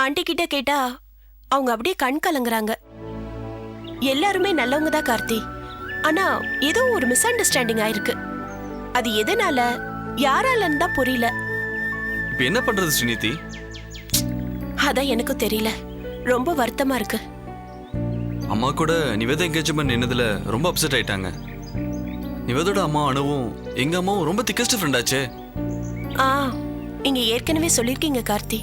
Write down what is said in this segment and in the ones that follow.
Aunty கிட்ட கேட்டா அவங்க அப்படியே கண் கலங்குறாங்க. எல்லாருமே நல்லவங்க தான் கார்த்தி. ஆனா ஏதோ ஒரு மிஸ் அண்டர்ஸ்டாண்டிங் ஆயிருக்கு. அது எதனால? யாராலன்னு தான் புரியல. இப்போ என்ன பண்றது ஸ்ரீநிதி? அதான் எனக்கும் தெரியல. ரொம்ப வருத்தமா இருக்கு. அம்மா கூட நிவேதா என்கேஜ்மெண்ட் நின்னதுல ரொம்ப அப்செட் ஆயிட்டாங்க. நிவேதோட அம்மா அணுவும் எங்க அம்மாவும் ரொம்ப திக்கஸ்ட் ஃப்ரெண்ட் ஆச்சே. ஆ நீங்க ஏற்கனவே சொல்லிருக்கீங்க கார்த்தி.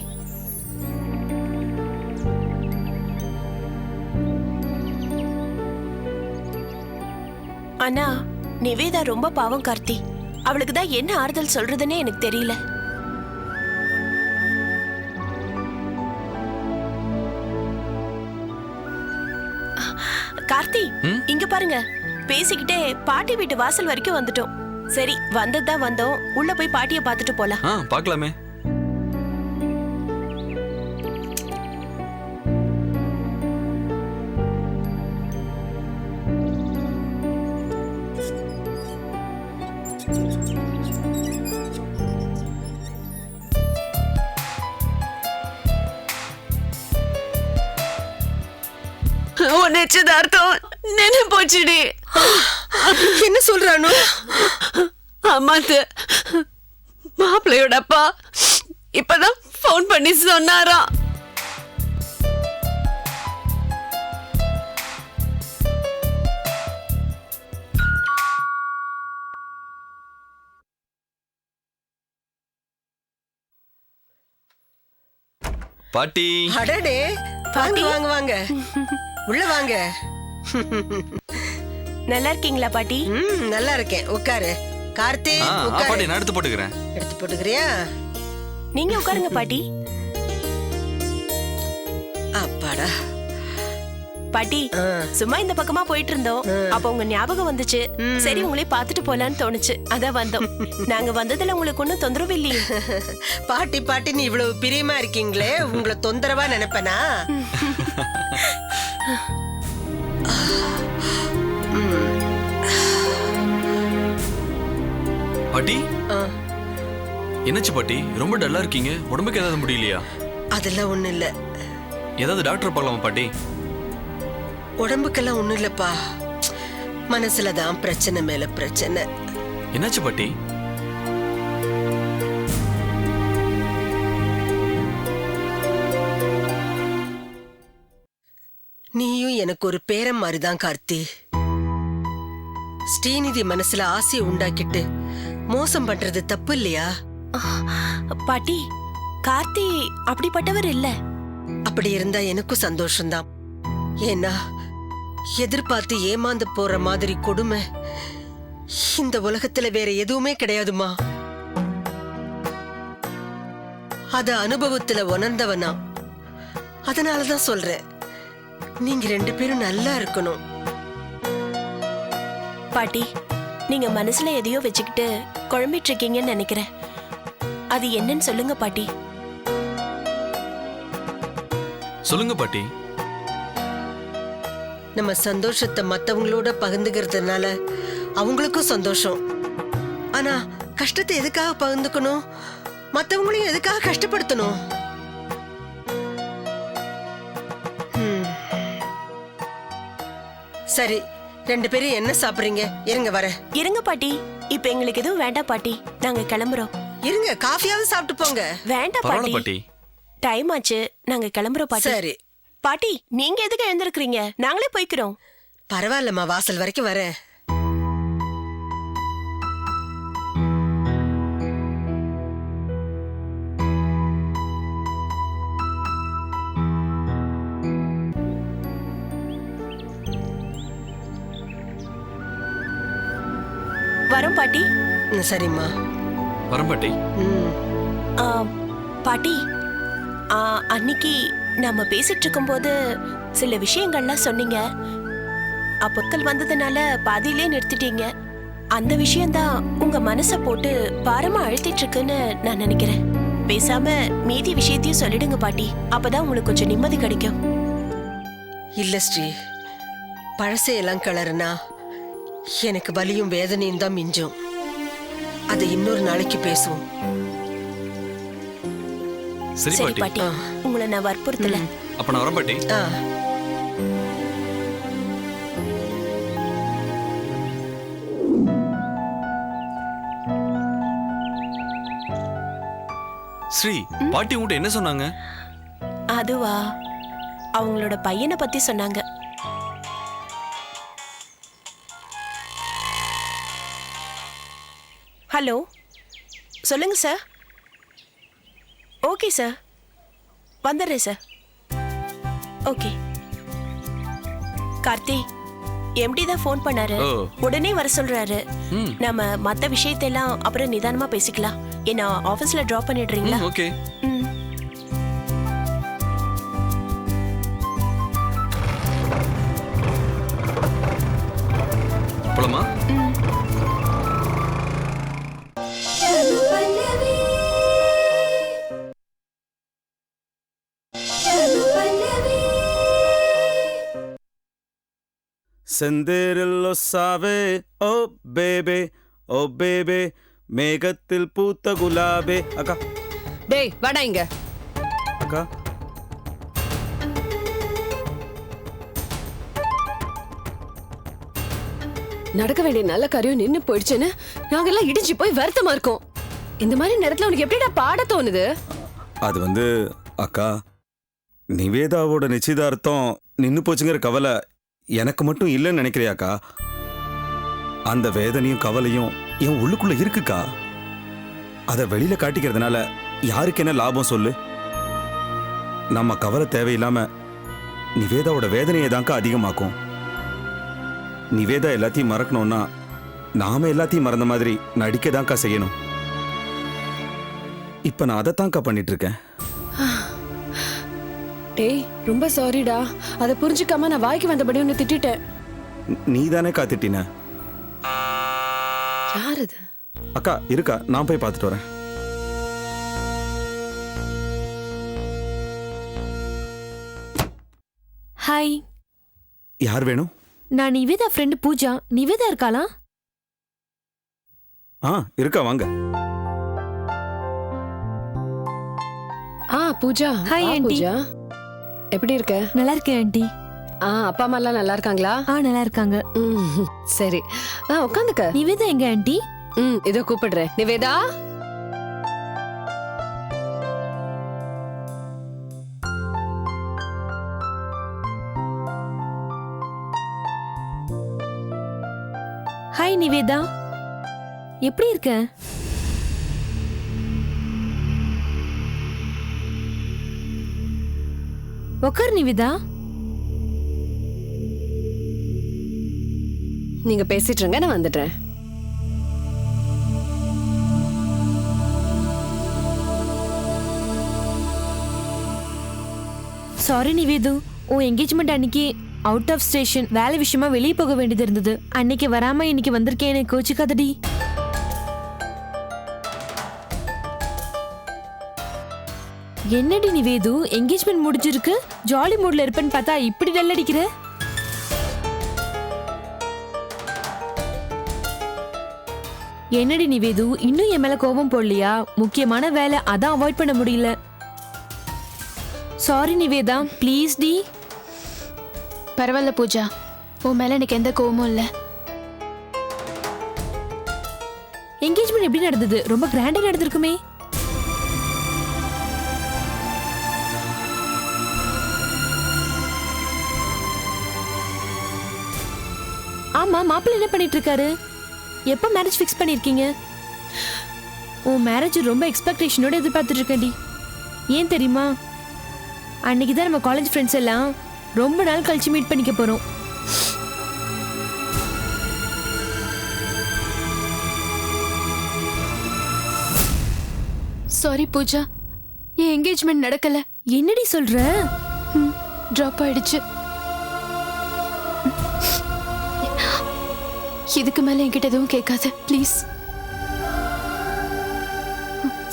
ஆனா நிவேதா ரொம்ப பாவம் கார்த்தி. அவளுக்கு தான் என்ன ஆறுதல் சொல்றதுன்னே எனக்கு தெரியல. கார்த்தி? இங்க பாருங்க. பேசிக்கிட்டே பாட்டி வீட்டு வாசல் வரைக்கும் வந்துட்டோம். சரி வந்ததுதான் வந்தோம். உள்ள போய் பாட்டிய பார்த்துட்டு போலாம். ஆ நிச்சயதார்த்தம் நின்னு போச்சுடி. என்ன சொல்றானு? அம்மாத்து மாப்பிள்ளையோட அப்பா இப்பதான் ஃபோன் பண்ணி சொன்னாராம். பாட்டி. அடடே. வாங்க வாங்க வாங்க. உள்ள வாங்க. நல்லா இருக்கீங்களா பாட்டி? ம் நல்லா இருக்கேன். உட்காரு. கார்த்தி ஆ ஆ, உட்காரு. பாட்டி நான் எடுத்து போட்டுக்கிறேன். எடுத்து போட்டுக்கிறியா? நீங்க உட்காருங்க பாட்டி. அப்பாடா. பாட்டி ஆ. சும்மா இந்த பக்கமா போயிட்டு இருந்தோம் அப்ப உங்க ஞாபகம் வந்துச்சு. சரி உங்களே பார்த்துட்டு போலான்னு தோணுச்சு. அதான் வந்தோம். நாங்க வந்ததுல உங்களுக்கு ஒண்ணும் தொந்தரவு இல்லையே. பாட்டி பாட்டின்னு இவ்வளவு பிரியமா இருக்கீங்களே. உங்களை தொந்தரவா நினைப்பனா? பாட்டி? ஆ, என்னாச்சு பாட்டி? ரொம்ப டல்லா இருக்கீங்க. உடம்புக்கு ஏதாவது முடியலையா? அதெல்லாம் ஒண்ணு இல்ல. ஏதாவது டாக்டர் பார்க்கலாமா பாட்டி? உடம்புக்கெல்லாம் ஒண்ணும் இல்லப்பா. மனசுலதான் பிரச்சனை மேல பிரச்சனை. என்னாச்சு பாட்டி? எனக்கு ஒரு பேரம் மாதிரிதான் கார்த்தி. ஸ்ரீநிதி மனசுல ஆசையை உண்டாக்கிட்டு மோசம் பண்றது தப்பு இல்லையா? பாட்டி கார்த்தி அப்படிப்பட்டவர் இல்ல. அப்படி இருந்தா எனக்கும் சந்தோஷம்தான். ஏன்னா எதிர்பார்த்து ஏமாந்து போற மாதிரி கொடுமை இந்த உலகத்துல வேற எதுவுமே கிடையாதுமா? அத அனுபவத்துல உணர்ந்தவனா. அதனாலதான் சொல்றேன். நீங்க ரெண்டு பேரும் நல்லா இருக்கணும். பாட்டி நீங்க மனசுல எதையோ வச்சுக்கிட்டு குழம்பிட்டு இருக்கீங்கன்னு நினைக்கிறேன். அது என்னன்னு சொல்லுங்க பாட்டி. சொல்லுங்க பாட்டி. நம்ம சந்தோஷத்தை மத்தவங்களோட பகிர்ந்துக்கிறதுனால அவங்களுக்கும் சந்தோஷம். ஆனா கஷ்டத்தை எதுக்காக பகிர்ந்துக்கணும்? மத்தவங்களையும் எதுக்காக கஷ்டப்படுத்தணும்? சரி ரெண்டு பேரும் என்ன சாப்பிடுறீங்க? இருங்க வரேன் இருங்க பாட்டி. இப்ப எங்களுக்கு எதுவும் வேண்டாம் பாட்டி. நாங்க கிளம்புறோம். இருங்க காஃபியாவது சாப்பிட்டு போங்க. வேண்டாம் பரவாயில்ல பாட்டி. பாட்டி. டைம் ஆச்சு. நாங்க கிளம்புறோம் பாட்டி. சரி. பாட்டி நீங்க எதுக்கு எழுந்திருக்கிறீங்க? நாங்களே போய்க்கிறோம். பரவாயில்லம்மா வாசல் வரைக்கும் வரேன். சரிம்மா. வரேன் பாட்டி ம். ஆ, பாட்டி அன்னைக்கு நம்ம பேசிட்டு இருக்கும்போது சில விஷயங்கள்லாம் சொன்னீங்க. அப்பொருட்கள் வந்ததுனால பாதியிலே நிறுத்திட்டீங்க. அந்த விஷயம்தான் உங்க மனசை போட்டு பாரமா அழுத்திட்டு இருக்குன்னு நான் நினைக்கிறேன். பேசாம மீதி விஷயத்தையும் சொல்லிடுங்க பாட்டி. அப்பதான் உங்களுக்கு கொஞ்சம் நிம்மதி கிடைக்கும். இல்ல ஸ்ரீ. பழசையெல்லாம் கிளறுனா எனக்கு வலியும் வேதனையும் தான் மிஞ்சும். அதை இன்னொரு நாளைக்கு பேசுவோம். சரி சரி பாட்டி. பாட்டி. உங்களை நான் வற்புறுத்தல. அப்ப நான் வரேன் பாட்டி. ஆ. ஸ்ரீ பாட்டி உங்கள்கிட்ட என்ன சொன்னாங்க? அதுவா? அவங்களோட பையனை பத்தி சொன்னாங்க. ஹலோ. சொல்லுங்க சார். Okay sir. வந்துடுறேன் சார். ஓகே. கார்த்தி எம்டி தான் ஃபோன் பண்ணாரு. உடனே வர சொல்றாரு. ம். நம்ம மத்த விஷயத்தெல்லாம் அப்புறம் நிதானமா பேசிக்கலாம். என்ன ஆபீஸ்ல டிராப் பண்ணிடுறீங்களா? ஓகே. போலாமா? செந்தேரில் ஒசாவே ஓ பேபே ஓ பேபே மேகத்தில் பூத்த குலாபே. அக்கா. டேய் வாடா இங்க. அக்கா. நடக்க வேண்டிய நல்ல காரியம் நின்னு போயிடுச்சுன்னு நாங்கெல்லாம் இடிஞ்சு போய் வருத்தமா இருக்கோம். இந்த மாதிரி நேரத்துல உனக்கு எப்படிடா பாட தோணுது? அது வந்து அக்கா நிவேதாவோட நிச்சயதார்த்தம் நின்னு போச்சுங்கிற கவலை எனக்கு மட்டும் இல்லைன்னு நினைக்கிறியாக்கா? அந்த வேதனையும் கவலையும் என் உள்ளுக்குள்ள இருக்குக்கா? அதை வெளியில காட்டிக்கிறதுனால யாருக்கு என்ன லாபம் சொல்லு? நம்ம கவலை தேவையில்லாம நிவேதாவோட வேதனையை தான்க்கா அதிகமாக்கும். நிவேதா எல்லாத்தையும் மறக்கணும்னா நாம எல்லாத்தையும் மறந்த மாதிரி நடிக்க தான்க்கா செய்யணும். இப்ப நான் அதைத்தான்க்கா பண்ணிட்டு இருக்கேன். டேய் ரொம்ப சாரிடா அதை புரிஞ்சுக்காம நான் வாய்க்கு வந்தபடி உன்னை திட்டிட்டேன். நீ தானே காத்துட்டின? யார் இது அக்கா இருக்கா நான் போய் பார்த்துட்டு வரேன். ஹாய் யார் வேணும்? நான் நிவேதா ஃப்ரெண்ட் பூஜா. நிவேதா இருக்காளா? ஆ இருக்கா வாங்க. ஆ பூஜா. வா, aunty. பூஜா. எப்படி இருக்க? நல்லா இருக்கேன் ஆண்டி. ஆ அப்பா அம்மா எல்லாம் நல்லா இருக்காங்களா? ஆ நல்லா இருக்காங்க ம், சரி. ஆ உட்காந்துக்க நிவேதா எங்க ஆண்டி? ம் இதோ கூப்பிடுறேன். நிவேதா? ஹாய் நிவேதா. எப்படி இருக்க? உக்கார் நிவேதா. நீங்க பேசிட்டு இருங்க நான் வந்துடுறேன். சாரி நிவேது உன் என்கேஜ்மெண்ட் அன்னைக்கு அவுட் ஆஃப் ஸ்டேஷன் வேலை விஷயமா வெளியே போக வேண்டியது இருந்தது. அன்னைக்கு வராம இன்னைக்கு வந்திருக்கேன் எனக்கு கோச்சிக்காதடி. என்னடி நிவேது என்கேஜ்மெண்ட் முடிஞ்சிருக்கு. ஜாலி மூட்ல இருப்பேன்னு பார்த்தா இப்படி டல் அடிக்கிற என்னடி நிவேது இன்னும் என் மேல கோபம் போடலையா? முக்கியமான வேலை அதான் அவாய்ட் பண்ண முடியல. சாரி நிவேதா ப்ளீஸ் டி. பரவாயில்ல பூஜா. உன் மேல எனக்கு எந்த கோவமும் இல்ல. என்கேஜ்மெண்ட் எப்படி நடந்தது? ரொம்ப கிராண்டா நடந்திருக்குமே. ஆமா மாப்பிள்ளை என்ன பண்ணிட்டு இருக்காரு எப்போ மேரேஜ் ஃபிக்ஸ் பண்ணிருக்கீங்க? உன் மேரேஜ் ரொம்ப எக்ஸ்பெக்டேஷனோட எதிர்பார்த்துட்டு இருக்கேன்டி ஏன் தெரியுமா? அன்னைக்கு தான் நம்ம காலேஜ் ஃப்ரெண்ட்ஸ் எல்லாம் ரொம்ப நாள் கழிச்சு மீட் பண்ணிக்க போறோம். சாரி பூஜா. என் என்கேஜ்மெண்ட் நடக்கல. என்னடி சொல்ற? டிராப் ஆயிடுச்சு. இதுக்கு மேல என்கிட்ட எதுவும் கேட்காத ப்ளீஸ்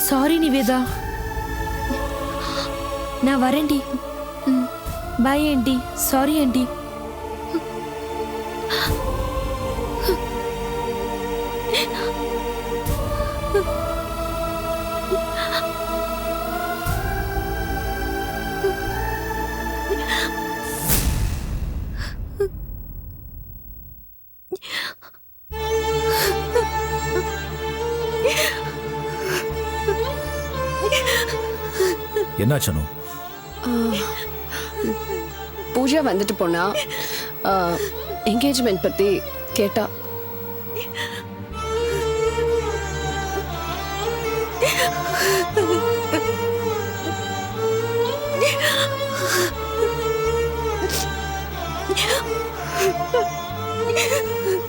சாரி நிவேதா. நான் வரேன்டி. Bye aunty. Sorry aunty. என்னாச்சனு? Pooja வந்துட்டு போனா என்கேஜ்மெண்ட் பத்தி கேட்டா.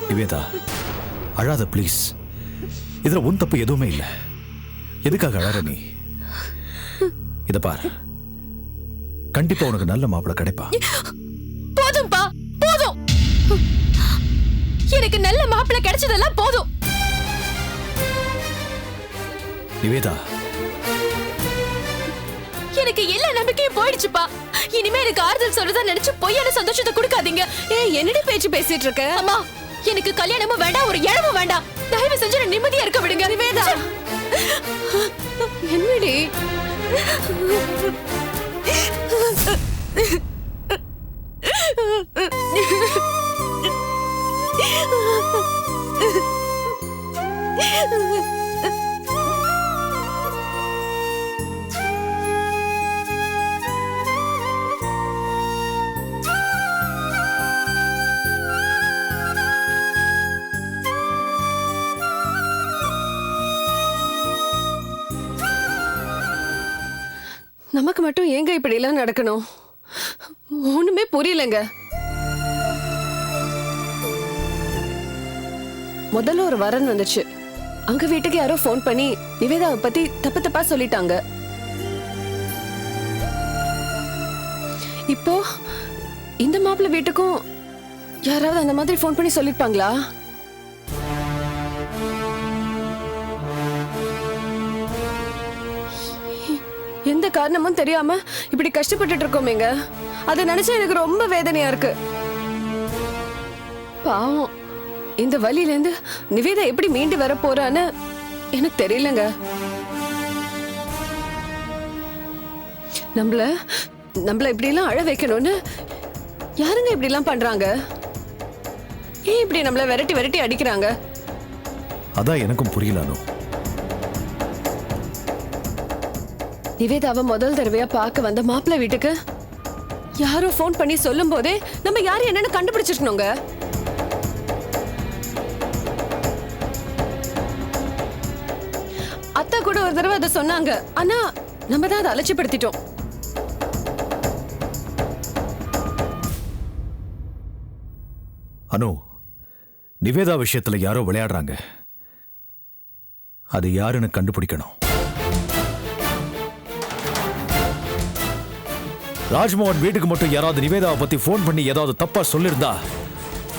நிவேதா அழாத ப்ளீஸ் இதுல உன் தப்பு எதுவுமே இல்லை. எதுக்காக அழற நீ? இத பார். கண்டிப்பா உனக்கு நல்ல மாப்பிளை கிடைப்பான் போதும்பா போதும். எனக்கு நல்ல மாப்பிள்ளை கிடைச்சதெல்லாம் போதும். நிவேதா. எனக்கு எல்லா நம்பிக்கையும் போயிடுச்சுப்பா. இனிமே எனக்கு ஆறுதல் சொல்றதா நினைச்சு பொய்யான சந்தோஷத்தை கொடுக்காதீங்க. ஏய் என்னடி பேச்சு பேசிட்டு இருக்க? அம்மா எனக்கு கல்யாணமும் வேண்டாம் ஒரு இடமும் வேண்டாம். தயவு செஞ்சு நிம்மதியா இருக்க விடுங்க. நிவேதா. என்னடி? Ha ha ha! நமக்கு மட்டும் ஏங்க இப்படி எல்லாம் நடக்கணும்? ஒண்ணுமே புரியலங்க. முதல்ல ஒரு வரன் வந்துச்சு. அங்க வீட்டுக்கு யாரோ ஃபோன் பண்ணி நிவேதாவை பத்தி தப்பு தப்பா சொல்லிட்டாங்க. இப்போ இந்த மாப்பிள்ளை வீட்டுக்கும் யாராவது அந்த மாதிரி ஃபோன் பண்ணி சொல்லிருப்பாங்களா? காரணமும் தெரியாம இப்படி கஷ்டப்பட்டுட்டு இருக்கோமேங்க அதை நினைச்சா எனக்கு ரொம்ப வேதனையா இருக்கு. பாவம். இந்த வழியில இருந்து நிவேதா எப்படி மீண்டு வர போறான்னு எனக்கு தெரியலங்க. நம்மள நம்மள இப்படி எல்லாம் அழ வைக்கணும்னு யாருங்க இப்படி எல்லாம் பண்றாங்க? ஏன் இப்படி நம்மள விரட்டி விரட்டி அடிக்கிறாங்க? அதான் எனக்கும் புரியல நிவேதாவை முதல் தடவையா பார்க்க வந்த மாப்பிள்ளை வீட்டுக்கு? யாரோ ஃபோன் பண்ணி சொல்லும் போதே நம்ம யார் என்னன்னு கண்டுபிடிச்சிருக்கணுங்க. அத்தை கூட ஒரு தடவை அதை சொன்னாங்க. ஆனா நம்ம தான் அதை அலட்சிப்படுத்திட்டோம் அனு நிவேதா விஷயத்துல யாரோ விளையாடுறாங்க. அது யாருன்னு கண்டுபிடிக்கணும். ராஜ்மோகன் வீட்டுக்கு மட்டும் யாராவது நிவேதாவை பத்தி ஃபோன் பண்ணி ஏதாவது தப்பா சொல்லியிருந்தா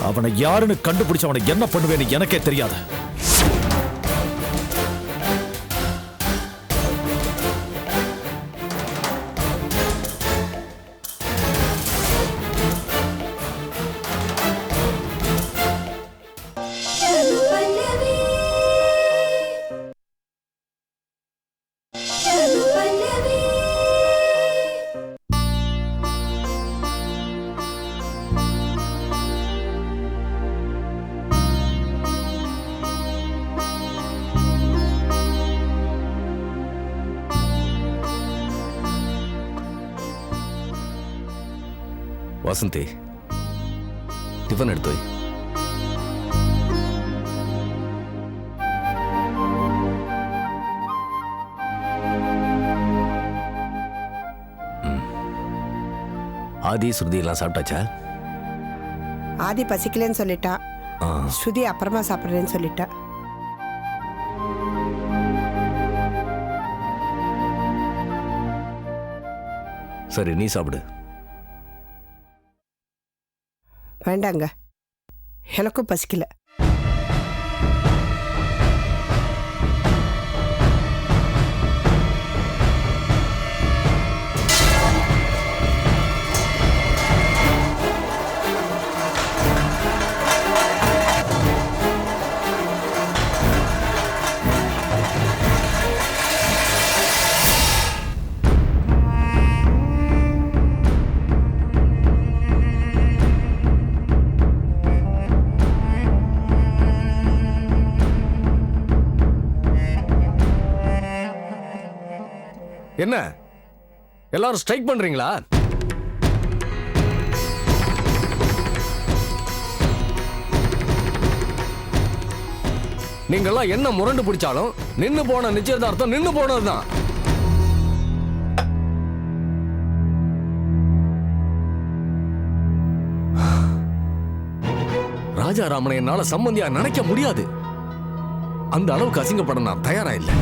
அவனை யாருன்னு கண்டுபிடிச்சு அவனை என்ன பண்ணுவேன்னு எனக்கே தெரியாது. எடுத்து வை. ம். ஆதி ஸ்ருதி எல்லாம் சாப்பிட்டாச்சா? ஆதி பசிக்கலன்னு சொல்லிட்டா. ஸ்ருதி அப்புறமா சாப்பிட்றேன்னு சொல்லிட்டா. சரி நீ சாப்பிடு. வேண்டாங்க. எனக்கும் பசிக்கல. என்ன? எல்லாரும் ஸ்ட்ரைக் பண்றீங்களா? நீங்கெல்லாம் என்ன முரண்டு பிடிச்சாலும் நின்னு போன நிச்சயதார்த்தம் நின்னு போனதுதான் ராஜாராமனை என்னால சம்பந்தியா நினைக்க முடியாது. அந்த அளவுக்கு அசிங்கப்பட நான் தயாரா இல்லை.